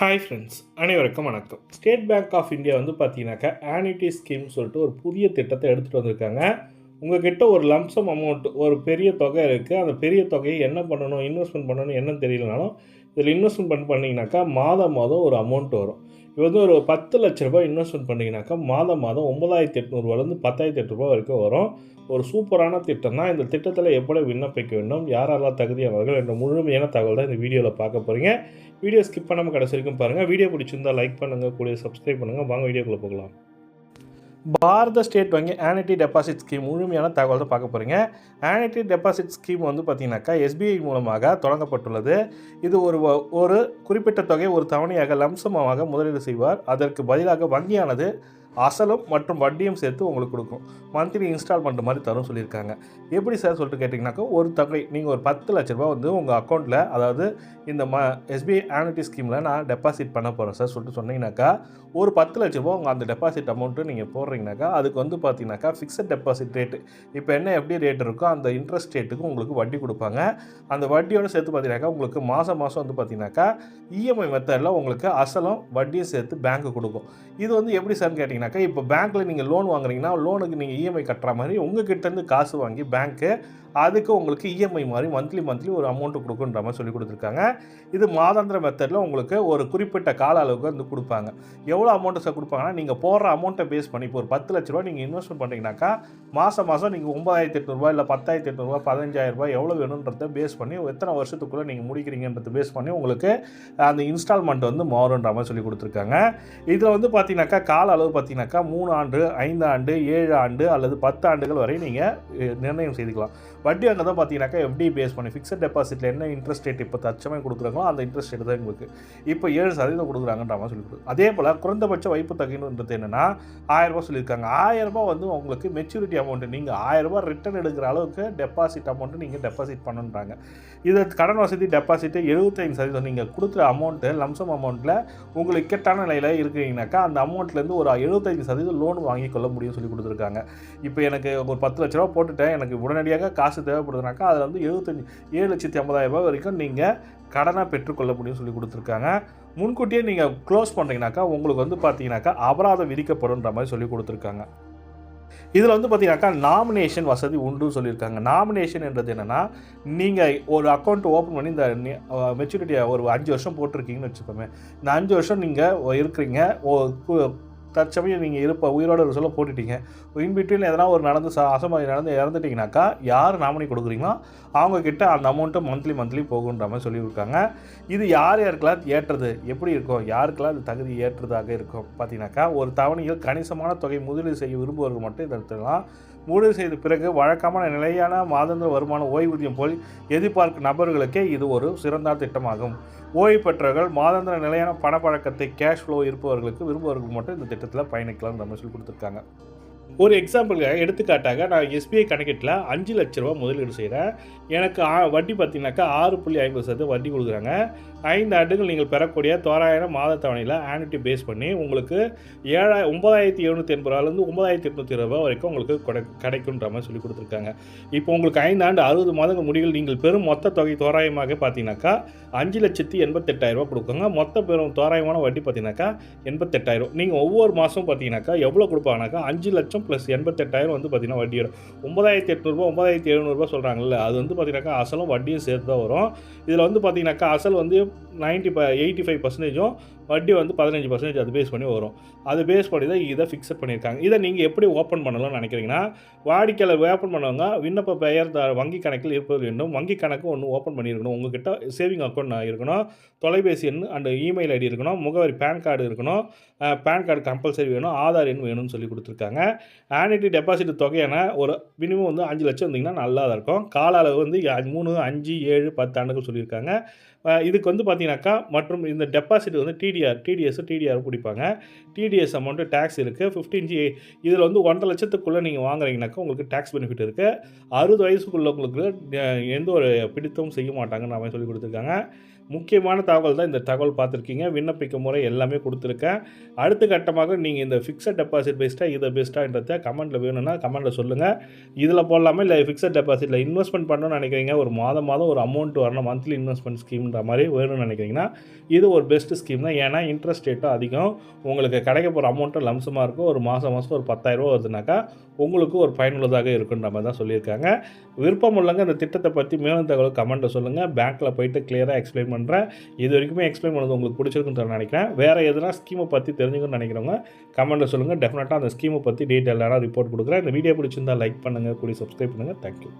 Hi friends அனைவருக்கும் வணக்கம். State bank of India வந்து பார்த்தீங்கன்னாக்கா ஆனிட்டி ஸ்கீம் சொல்லிட்டு ஒரு புதிய திட்டத்தை எடுத்துகிட்டு வந்திருக்காங்க. உங்ககிட்ட ஒரு லம்சம் அமௌண்ட் ஒரு பெரிய தொகை இருக்குது அந்த பெரிய தொகையை என்ன பண்ணணும் இன்வெஸ்ட்மெண்ட் பண்ணணும் என்னன்னு தெரியலனாலும் இதில் இன்வெஸ்ட்மெண்ட் பண்ண பண்ணிங்கனாக்கா மாதம் மாதம் ஒரு அமௌண்ட் வரும். இது வந்து ஒரு பத்து லட்ச ரூபாய் இன்வெஸ்ட்மெண்ட் பண்ணிங்கனாக்கா மாதம் மாதம் ஒன்பதாயிரத்தி எட்நூறுவாலேருந்து பத்தாயிரத்தி எட்நூறுபா வரைக்கும் வரும். ஒரு சூப்பரான திட்டம் தான். இந்த திட்டத்தில் எப்படி விண்ணப்பிக்க வேண்டும் யாரெல்லாம் தகுதியானவர்கள் என்ற முழுமையான தகவல் தான் இந்த வீடியோவில் பார்க்க போகிறீங்க வீடியோ ஸ்கிப் பண்ணாமல் கடைசி வரைக்கும் பாருங்கள் வீடியோ பிடிச்சிருந்தால் லைக் பண்ணுங்கள் கூட சப்ஸ்கிரைப் பண்ணுங்கள் வாங்க வீடியோக்குள்ளே போகலாம். பாரத ஸ்டேட் வங்கி ஆனிட்டி டெபாசிட் ஸ்கீம் முழுமையான தகவல் தான் பார்க்க போகிறீங்க ஆனிட்டி டெபாசிட் ஸ்கீம் வந்து பார்த்திங்கனாக்கா எஸ்பிஐ மூலமாக தொடங்கப்பட்டுள்ளது. இது ஒரு ஒரு குறிப்பிட்ட தொகை ஒரு தவணையாக லம்சமாக முதலீடு செய்வார். அதற்கு பதிலாக வங்கியானது அசலும் மற்றும் வட்டியும் சேர்த்து உங்களுக்கு கொடுக்கும் மந்த்லி இன்ஸ்டால்மெண்ட் மாதிரி தரும் சொல்லியிருக்காங்க. எப்படி சார் சொல்லிட்டு கேட்டிங்கனாக்கா ஒரு தொகை நீங்கள் ஒரு பத்து லட்ச ரூபா வந்து உங்கள் அக்கௌண்ட்டில் அதாவது இந்த ம எஸ்பிஐ ஆனிட்டி ஸ்கீமில் நான் டெபாசிட் பண்ண போகிறேன் சார் சொல்லிட்டு சொன்னீங்கன்னாக்கா ஒரு பத்து லட்ச ரூபா உங்கள் அந்த டெபாசிட் அமௌண்ட்டு நீங்கள் போடுறீங்கனாக்கா அதுக்கு வந்து பார்த்தீங்கன்னாக்கா ஃபிக்ஸட் டெபாசிட் ரேட்டு இப்போ என்ன எப்படி ரேட் இருக்கோ அந்த இன்ட்ரெஸ்ட் ரேட்டுக்கு உங்களுக்கு வட்டி கொடுப்பாங்க. அந்த வட்டியோடு சேர்த்து பார்த்தீங்கன்னாக்கா உங்களுக்கு மாதம் மாதம் வந்து பார்த்தீங்கன்னாக்கா இஎம்ஐ மெத்தடில் உங்களுக்கு அசலும் வட்டியும் சேர்த்து பேங்க்கு கொடுக்கும். இது வந்து எப்படி சார்னு கேட்டிங்கனாக்கா இப்போ பேங்க்கில் நீங்கள் லோன் வாங்குறீங்கன்னா லோனுக்கு நீங்கள் இஎம்ஐ கட்டுற மாதிரி உங்கள் கிட்டேருந்து காசு வாங்கி பேங்க்கு அதுக்கு உங்களுக்கு இஎம்ஐ மாதிரி மந்த்லி மந்த்லி ஒரு அமௌண்ட்டு கொடுக்குன்ற மாதிரி சொல்லி கொடுத்துருக்காங்க. இது மாதாந்திர மெத்தடில் உங்களுக்கு ஒரு குறிப்பிட்ட கால அளவுக்கு வந்து கொடுப்பாங்க. எவ்வளோ அமௌண்ட்டு சார் கொடுப்பாங்கன்னா நீங்கள் போடுற அமௌண்ட்டை பேஸ் பண்ணி இப்போ ஒரு பத்து லட்ச ரூபா நீங்கள் இன்வெஸ்ட்மெண்ட் பண்ணிங்கனாக்கா மாதம் மாதம் நீங்கள் ஒம்பதாயிரத்தி எட்நூறுபா இல்லை பத்தாயிரத்தி எட்நூறுபா பதினஞ்சாயிரரூபா எவ்வளோ வேணுன்றத பேஸ் பண்ணி எத்தனை வருஷத்துக்குள்ளே நீங்கள் முடிக்கிறீங்கன்றதை பேஸ் பண்ணி உங்களுக்கு அந்த இன்ஸ்டால்மெண்ட் வந்து மாறுன்ற மாதிரி சொல்லி கொடுத்துருக்காங்க. இதில் வந்து பார்த்தீங்கன்னாக்கா கால அளவு பார்த்தீங்கன்னாக்கா மூணு ஆண்டு ஐந்து ஆண்டு ஏழு ஆண்டு அல்லது பத்து ஆண்டுகள் வரை நீங்கள் நிர்ணயம் செய்துக்கலாம். வட்டி அங்கே தான் பார்த்தீங்கன்னாக்கா எப்படி பேஸ் பண்ணி ஃபிக்ஸட் டெபாசிட்டில் என்ன இன்ட்ரெஸ்ட் ரேட் இப்போ தச்சமே கொடுக்குறாங்களோ அந்த இன்ட்ரெஸ்ட் ரேட் தான் உங்களுக்கு. இப்போ ஏழு சதவீதம் கொடுக்குறாங்கன்ற மாதிரி சொல்லி அதே போல் குறைந்தபட்ச வைப்பு தொகைன்றது என்னென்னா ஆயிரரூபா சொல்லியிருக்காங்க. ஆயிரரூபா வந்து உங்களுக்கு மெச்சூரிட்டி அமௌண்ட்டு நீங்கள் ஆயிரம் ரூபாய் ரிட்டர்ன் எடுக்கிற அளவுக்கு டெபாசிட் அமௌண்ட்டு நீங்கள் டெபாசிட் பண்ணுன்றாங்க. இது கடன் வசதி டெபாசிட்டு எழுபத்தைந்து சதவீதம். நீங்கள் கொடுக்குற அமௌண்ட்டு லம்சம் அமௌண்ட்டில் உங்களுக்கு இக்கட்டான நிலையில் இருக்கிறீங்கனாக்கா அந்த அமௌண்ட்லேருந்து ஒரு எழுபது எழுபத்தைந்து சதவீதம் லோன் வாங்கி கொள்ள முடியும்னு சொல்லி கொடுத்துருக்காங்க. இப்போ எனக்கு ஒரு பத்து லட்ச ரூபா போட்டுட்டேன். எனக்கு உடனடியாக காசு தேவைப்படுதுனாக்கா அதில் வந்து எழுபத்தஞ்சி ஏழு லட்சத்தி ஐம்பதாயிரம் ரூபாய் வரைக்கும் நீங்கள் கடனாக பெற்றுக்கொள்ள முடியும்னு சொல்லி கொடுத்துருக்காங்க. முன்கூட்டியே நீங்கள் க்ளோஸ் பண்ணுறீங்கனாக்கா உங்களுக்கு வந்து பார்த்தீங்கன்னாக்கா அபராதம் விதிக்கப்படும்ன்ற மாதிரி சொல்லி கொடுத்துருக்காங்க. இதில் வந்து பார்த்தீங்கன்னாக்கா நாமினேஷன் வசதி உண்டுன்னு சொல்லியிருக்காங்க. நாமினேஷன் என்றது என்னென்னா நீங்கள் ஒரு அக்கௌண்ட் ஓப்பன் பண்ணி இந்த மெச்சூரிட்டியை ஒரு அஞ்சு வருஷம் போட்டிருக்கீங்கன்னு வச்சுக்கோமே. இந்த அஞ்சு வருஷம் நீங்கள் இருக்கிறீங்க. ஓ- தற்சமயம் நீங்கள் இருப்ப உயிரோட ஒரு சொல்ல போட்டுட்டீங்க. இன்பிட்வீன் எதனா ஒரு நடந்து ச அசம்பாதி நடந்து இறந்துட்டிங்கனாக்கா யார் நாமினி கொடுக்குறீங்களோ அவங்கக்கிட்ட அந்த அமௌண்ட்டு மந்த்லி மந்த்லி போகுன்ற மாதிரி சொல்லியிருக்காங்க. இது யார் யாருக்கெல்லாம் ஏற்றது? எப்படி இருக்கும்? யாருக்கெல்லாம் அது தகுதி ஏற்றதாக இருக்கும்? பார்த்தீங்கன்னாக்கா ஒரு தவணையில் கணிசமான தொகை முதலீடு செய்ய விரும்புவர்கள் மட்டும் இதெல்லாம் முடிவு செய்த பிறகு வழக்கமான நிலையான மாதாந்திர வருமான ஓய்வூதியம் போல் எதிர்பார்க்கும் நபர்களுக்கே இது ஒரு சிறந்த திட்டமாகும். ஓய்வு பெற்றவர்கள் மாதாந்திர நிலையான பணப்பழக்கத்தை கேஷ் ஃப்ளோ இருப்பவர்களுக்கு விரும்புவர்கள் மட்டும் இந்த திட்டத்தில் பயணிக்கலாம் நம்ம சொல்லி கொடுத்துருக்காங்க. ஒரு எக்ஸாம்பிளுக்கு எடுத்துக்காட்டாக நான் எஸ்பிஐ கணக்கெட்டில் அஞ்சு லட்ச ரூபா முதலீடு செய்கிறேன் எனக்கு ஆ- வட்டி பார்த்தீங்கன்னாக்கா ஆறு புள்ளி ஐம்பது சதவீதம் வட்டி கொடுக்குறாங்க. ஐந்து ஆண்டுகள் நீங்கள் பெறக்கூடிய தோராயிரம் மாத தவணையில் ஆனுட்டி பேஸ் பண்ணி உங்களுக்கு ஏழாய் ஒம்பதாயிரத்தி எழுநூற்றி எண்பது ரூபாலேருந்து ஒன்பதாயிரத்தி எட்நூற்றி இருபது ரூபா வரைக்கும் உங்களுக்கு கொடை கிடைக்குன்ற மாதிரி சொல்லி கொடுத்துருக்காங்க. இப்போ உங்களுக்கு ஐந்து ஆண்டு அறுபது மாதங்கள் முடிவில் நீங்கள் பெறும் மொத்த தொகை தோராயமாக பார்த்தீங்கன்னாக்கா அஞ்சு லட்சத்தி எண்பத்தெட்டாயிரம் ரூபாய் கொடுக்குங்க. மொத்த பெறும் தோராயமான வட்டி பார்த்தீங்கன்னாக்கா எண்பத்தெட்டாயிரம் நீங்கள் ஒவ்வொரு மாதம் பார்த்தீங்கன்னாக்கா எவ்வளோ கொடுப்பாங்கனாக்கா அஞ்சு லட்சம் ப்ளஸ் எண்பத்தெட்டாயிரம் வந்து பார்த்தீங்கன்னா வட்டி வரும். ஒன்பதாயிரத்தி எட்நூறுபா ஒம்பதாயிரத்தி எழுநூறுபா சொல்கிறாங்கல்ல அது வந்து பார்த்தீங்கன்னாக்கா அசலும் வட்டியும் சேர்த்து தான் வரும். இதில் வந்து பார்த்தீங்கன்னாக்கா அசல் வந்து நைன்ட்டி ப எயிட்டி ஃபைவ் பர்சன்டேஜும் வட்டி வந்து பதினஞ்சு பர்சன்டேஜ் அது பேஸ் பண்ணி வரும். அது பேஸ் பண்ணி தான் இதை ஃபிக்ஸட் பண்ணியிருக்காங்க. இதை நீங்கள் எப்படி ஓப்பன் பண்ணலாம்னு நினைக்கிறீங்கன்னா வாடிக்கையாளர் ஓப்பன் பண்ணவங்க விண்ணப்ப பெயர் த- வங்கி கணக்கில் இருப்பது வேண்டும். வங்கி கணக்கு ஒன்று ஓப்பன் பண்ணியிருக்கணும். உங்ககிட்ட சேவிங் அக்கௌண்ட் இருக்கணும். தொலைபேசி எண் அண்ட் இமெயில் ஐடி இருக்கணும். முகவரி பேன் கார்டு இருக்கணும். பேன் கார்டு கம்பல்சரி வேணும். ஆதார் எண் வேணும்னு சொல்லி கொடுத்துருக்காங்க. ஆனிட்டி டெபாசிட் தொகையான ஒரு மினிமம் வந்து அஞ்சு லட்சம் இருந்தீங்கன்னா நல்லா தான் இருக்கும். கால அளவு வந்து மூணு அஞ்சு ஏழு பத்து ஆண்டுகள் சொல்லியிருக்காங்க. இதுக்கு வந்து பார்த்தீங்கன்னாக்கா மற்றும் இந்த டெபாசிட் வந்து டிடி டிடிஆர் டிடிஎஸ் டிடிஆர் பிடிப்பாங்க. டிடிஎஸ் அமௌண்ட்டு டேக்ஸ் இருக்குது ஃபிஃப்டீன் ஜி இதில் வந்து ஒன்றரை லட்சத்துக்குள்ளே நீங்கள் வாங்குறீங்கனாக்கா உங்களுக்கு டேக்ஸ் பெனிஃபிட் இருக்குது அறுபது வயசுக்குள்ளவங்களுக்கு உங்களுக்கு எந்த ஒரு பிடித்தமும் செய்ய மாட்டாங்கன்னு அவன் சொல்லி கொடுத்துருக்காங்க. முக்கியமான தகவல் தான் இந்த தகவல் பார்த்துருக்கீங்க. விண்ணப்பிக்கும் முறை எல்லாமே கொடுத்துருக்கேன். அடுத்த கட்டமாக நீங்கள் இந்த ஃபிக்ஸட் டெபாசிட் பெஸ்ட்டாக இதை பெஸ்ட்டான்றத கமெண்ட்டில் வேணும்னா கமெண்ட்டில் சொல்லுங்கள் இதில் போடலாமா? இல்லை ஃபிக்ஸட் டெபாசிட்டில் இன்வெஸ்ட்மெண்ட் பண்ணணும்னு நினைக்கிறீங்க? ஒரு மாதம் மாதம் ஒரு அமௌண்ட் வரணும். மந்த்லி இன்வெஸ்ட்மெண்ட் ஸ்கீம்ன்ற மாதிரி வேணும்னு நினைக்கிறீங்கன்னா இது ஒரு பெஸ்ட் ஸ்கீம் தான். ஏன்னா இன்ட்ரெஸ்ட் ரேட்டும் அதிகம். உங்களுக்கு கிடைக்க போகிற அமௌண்ட்டும் லம்சமாக இருக்கும். ஒரு மாதம் மாதம் ஒரு பத்தாயிரரூவா வருதுனாக்கா உங்களுக்கு ஒரு பயனுள்ளதாக இருக்குன்ற மாதிரி தான் சொல்லியிருக்காங்க. விருப்பம் உள்ளங்க இந்த திட்டத்தை பற்றி மேலும் தகவல் கமெண்ட்டை சொல்லுங்கள் பேங்க்கில் போயிட்டு கிளியராக எக்ஸ்பிளைன் பண்ணுறேன் இது வரைக்குமே எக்ஸ்பிளைன் பண்ணது உங்களுக்கு பிடிச்சிருக்குன்னு நினைக்கிறேன். வேறு எதனா ஸ்கீமை பற்றி தெரிஞ்சுக்கணும்னு நினைக்கிறவங்க கமெண்ட்டில் சொல்லுங்கள் டெஃபினட்டாக அந்த ஸ்கீமை பற்றி டீட்டெயிலான ரிப்போர்ட் கொடுக்குறேன். இந்த வீடியோ பிடிச்சிருந்தா லைக் பண்ணுங்கள் கூடி சப்ஸ்கிரைப் பண்ணுங்கள் தேங்க்யூ